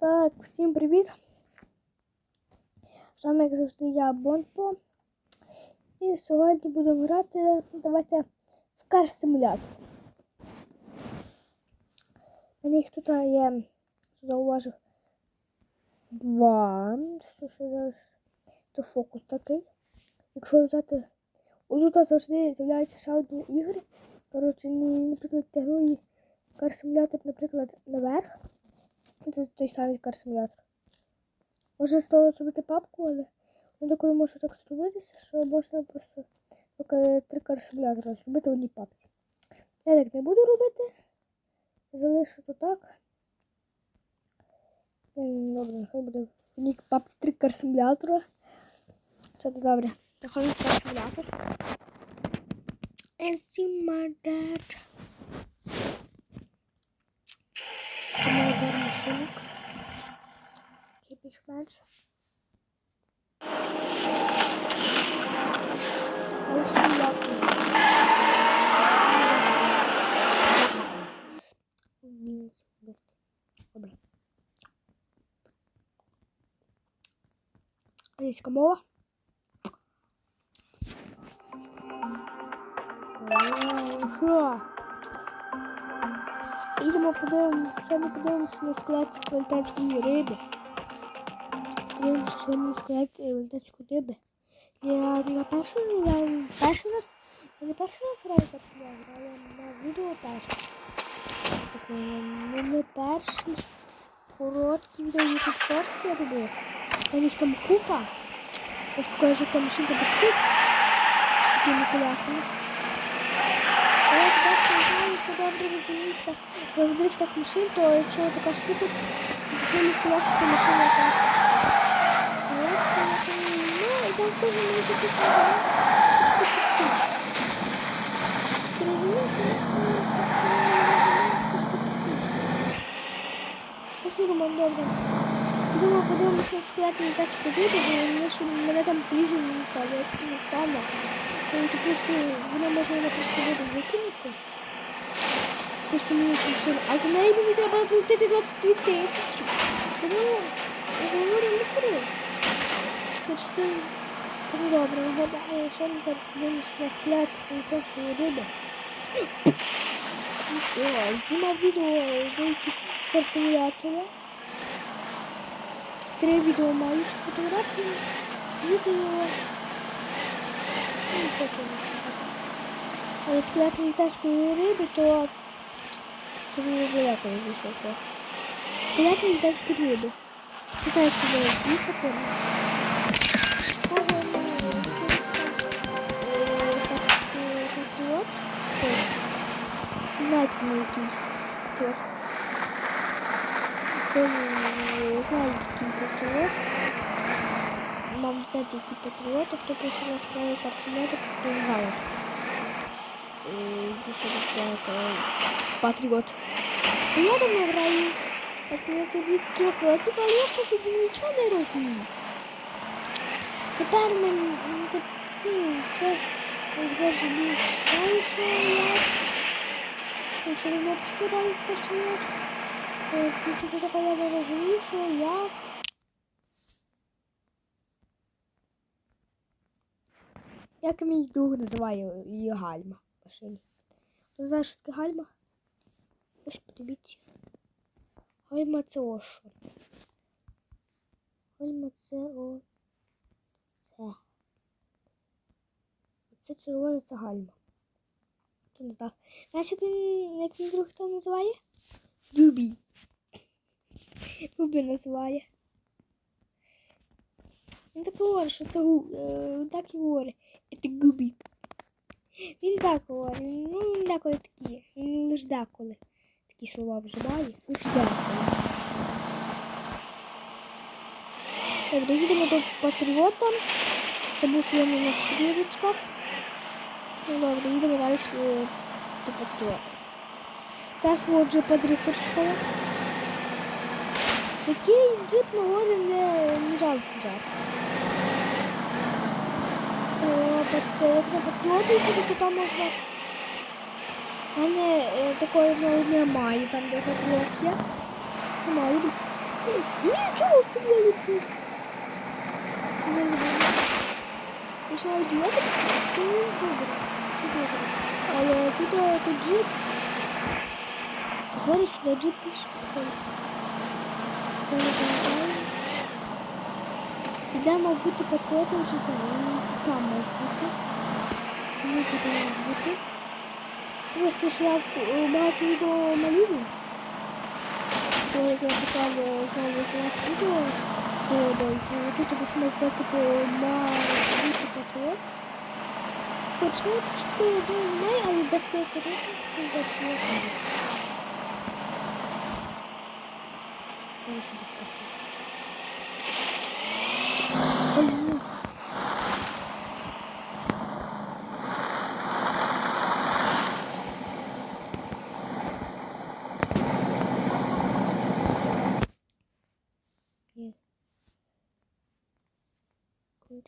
Так, всім привіт! З вами, як завжди, я Бонпо. І сьогодні будемо грати давайте в кар симулятор. У їх тут є, зауважив, два. Що ще зараз? То фокус такий. Якщо взяти. Отут завжди з'являються ще одні ігри. Коротше, наприклад, тягну і кар симулятор, наприклад, наверх. Це той самий кар-симулятор. Можна з того зробити папку, але ну, коли може так зробитися, що можна просто поки три кар-симулятора зробити в одній папці. Я так не буду робити. Залишу то так. Добре, нехай буде в одній папці три кар-симулятора. Це добре. В кар-симулятор. And see my dad. Який більш-менш. Ось і дякую. Мінус, без. Добре. Англійська мова. Ого. Їдемо подивимося, сьогодні подивимося на склад вольтанської риби. Подивимося сьогодні на склад вольтанської риби. Я, я перший, я перший раз, я не перший раз граю персонаж, але на відео перший. Ну не перший короткі відео YouTube Shorts я робив. У них там купа. Я покажу, там машинка бісквіт з такими колесами. А я так не знаю, що добре розуміється. Я в дрифтах машин, то якщо така штука, то колеса, то машина якась. Колеса, ну, і там теж може бути штука. Ти розумієш, Пошли, Роман, добре. Думаю, подивимося скелети не так подійде, бо що мене там полізли не стали, як не. Ну, просто вона може мене просто воду викинути. Просто мені машина. А за неї мені треба платити 22 тисячі. Тому я говорю, не кури. Хоч ти добре, нагадаю, сьогодні зараз подивимося на склад японської риби. Знімав відео деякі з карсимулятора. Три відео маю з фотографіями, з відео. Ну, це Але скелет літацької риби, то щоб не далеко не зійшов трохи. Скелет літацької риби. Чи буде їхати. Знаєте, ми який патріот. Знаю, який патріот. Мам, знаєте, який патріот, а хто пише на справі партнера, то знає. Більше так, патріот. Я давно граю. Патріоти від трьох років, але я ще тоді нічого не розумію. Тепер ну, що я, якщо не можу сподівати патріот, то така я не розумію, що я Як мій друг називає її гальма в машині. Хто знає, що таке гальма? Ось подивіться. Гальма це що. Гальма це о. Це. Це червоне це гальма. Хто не знав. Знаєш, як, він, як мій друг хто називає? Дубі. Дубі називає. Він так говорить, що це е, так і говорить. Це губі. Він так говорить, ну він деколи такі, він лише деколи такі слова вживає, лише деколи. Так, доїдемо до патріота. Це був на стрілочках. Ну добре, їдемо далі е, до патріота. Зараз мого джипа дрифтерського. Такий джип на горі не, не жалко взяти. Як на патріоті, то там можна. У мене е, такої навіть немає, там де патріот є. Немає. тут. Не знаю. Якщо ідіоти, то добре. Це добре. Але тут е, джип. Говорю сюди джип підходить. Сюди мав бути патріотом, що там, там мав бути. Не сюди мав бути. Просто що я е, багато відео малюю. Я питав е, знову відео, да, тут десь мав бути типу, мав бути патріот. Хоча я ідею немає, але без патріота, то без патріота. Зараз буде патріот. Блін. Ні. Куди?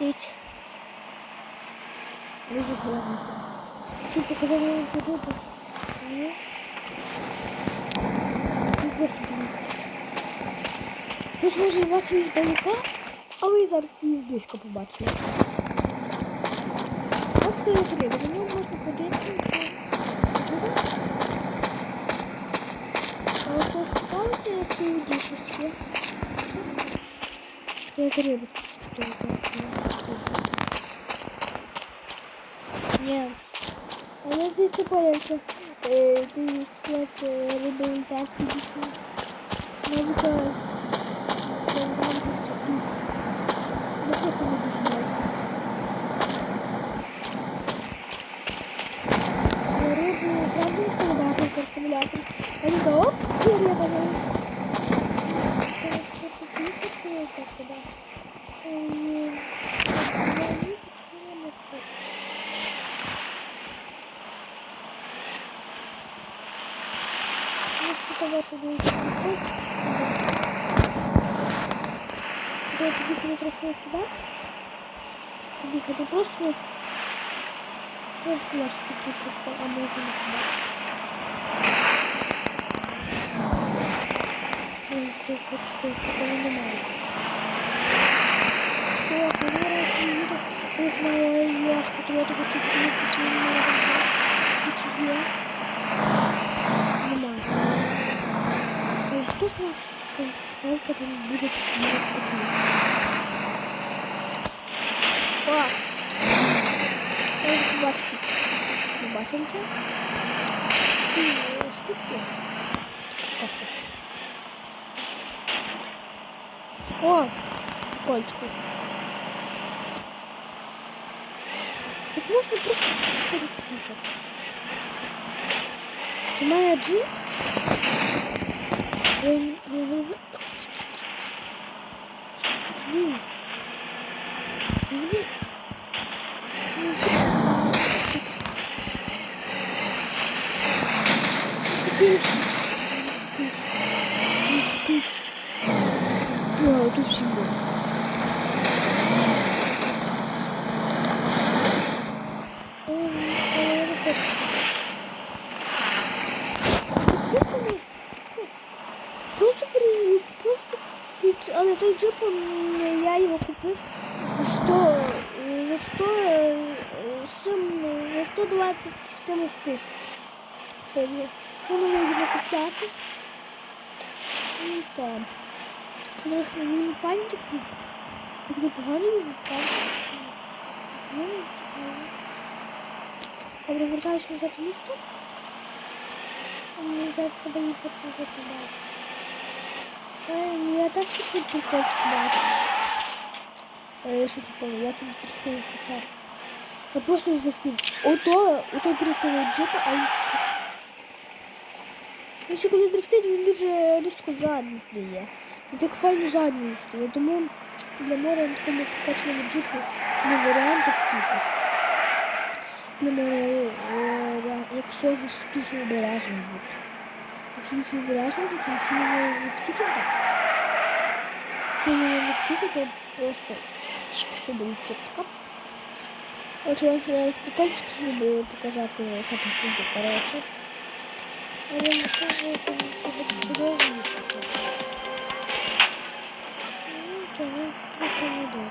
Дивіться. Дуже гарно. Тут показали мені подобу. Ні. Тут просто дивіться. Тут може бачити здалека, а ви зараз її зблизько побачите. Ось це я прийду, на ньому можна подивитися. А ось ось ставите, якщо ви дійсно Сколько рыбы? Нет. А я здесь не понял, что э, ты склад э, рыбы имитации дешевле. Может, просто не дешевле. Рыбу, правда, что даже симулятор? Они то оп, и рыба, Я тоді трохи сюди. Ходи просто розплашити тут, а можна не сюди. Ой, це хоч щось, такого немає. О, камера їде. Не знаю, я сподіваюся, хочу подивитися, чи немає там, чи є. Немає. Ой, хто знає, що сколько там буде такий. О! Я вже бачу. Ми бачимося. Ці штуки. О! Кольчику. Тут можна просто переключити. У мене джип. Він, 124 тисяч. Вони не його. І там. Але мені пані такі. Як непогано мені пані. Добре, вертаюся назад в місто. Мені зараз треба її покупати далі. Я теж такі хочу бачити. Е, що типу, я тут трохи не хотів. Я просто захотів. Ото, ото дрифтовий джипа, а інший. Ще коли дрифтить, він дуже різко задню стає. І так файно задню стає. Тому для моря на такому покачному джипу не варіант втіти. Для моря, е, якщо він дуже обережний буде. Якщо він обережний, то він сильно не втіти. Сильно не тільки просто щоб чітко. Хочу вам зараз прикольчик зробили показати катапульту, коротше. Але не кажу, що це подобається. Ну, того трохи недобре.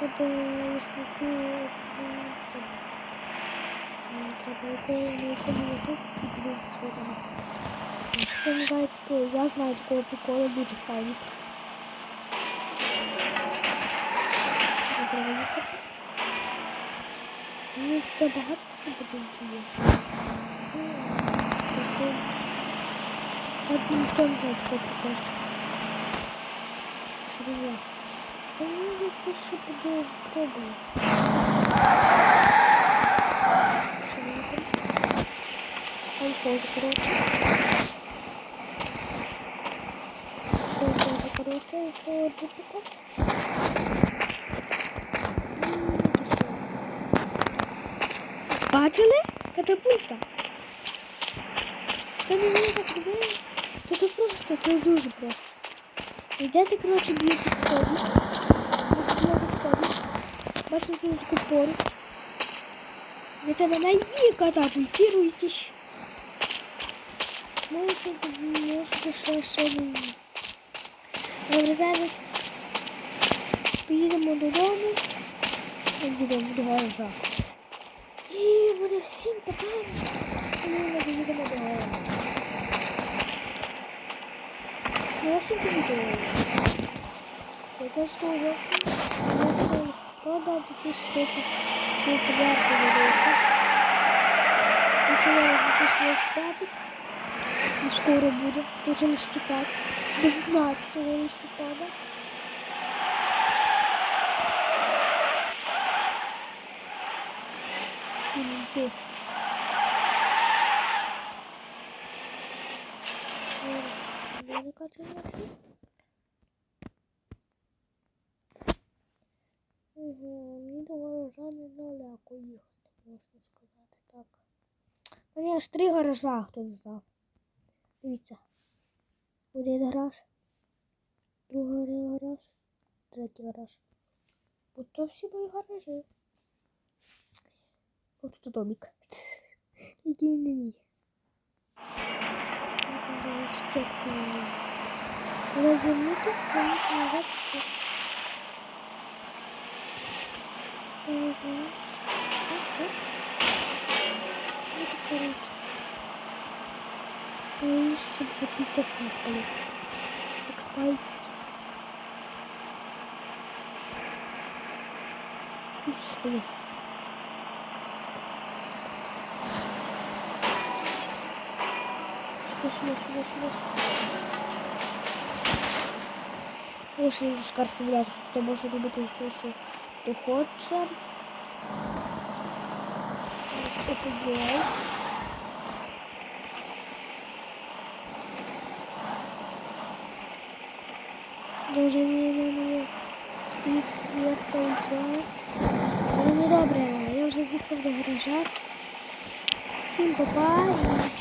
Тобто, лісники, треба якого-небудь тут підбити свого. Хто не знає такого, я знаю такого приколу, дуже файний. Треба їхати. Ну, тут багато будинків є. Ну, тобто, от ніхто не знає такого приколу. Що я? Я не можу ще буде пробую. Що вони там? Там поза, коротше. Що поза, коротше, що дупика. Бачили? Катапульта. Це не мені так ідея. То це просто, це дуже просто. Йдете, коротше, б'єте сходи. Можете б'єте сходи. Бачите тут таку пору. Йдете на неї і катапультируйтесь. Можете, можете ще що Добре, зараз поїдемо додому. Їдемо до гаража. І буде всім. Ну, я всім повідомлю. Яка служба? Листопада 2034 року. Починає 2025. І скоро буде. Дуже листопад. 19 листопада. Я качалася. Ого, мені не далеко їхати, можна сказати так. Мені аж три гаража хто не знав. Дивіться. Один гараж, другий гараж, третій гараж. Ото всі мої гаражі. От тут домик. Який не мій. Розуміти, коли назад. Я еще для пицца с масками. Как спать. И все. Сюда, сюда, сюда, сюда. Конечно, же шкар симулятор, то може робити все, що ти хочеш. Офігеть. Дуже мені спить світка уйде. Але добре, я вже з'їхав до гаража. Всім па-па.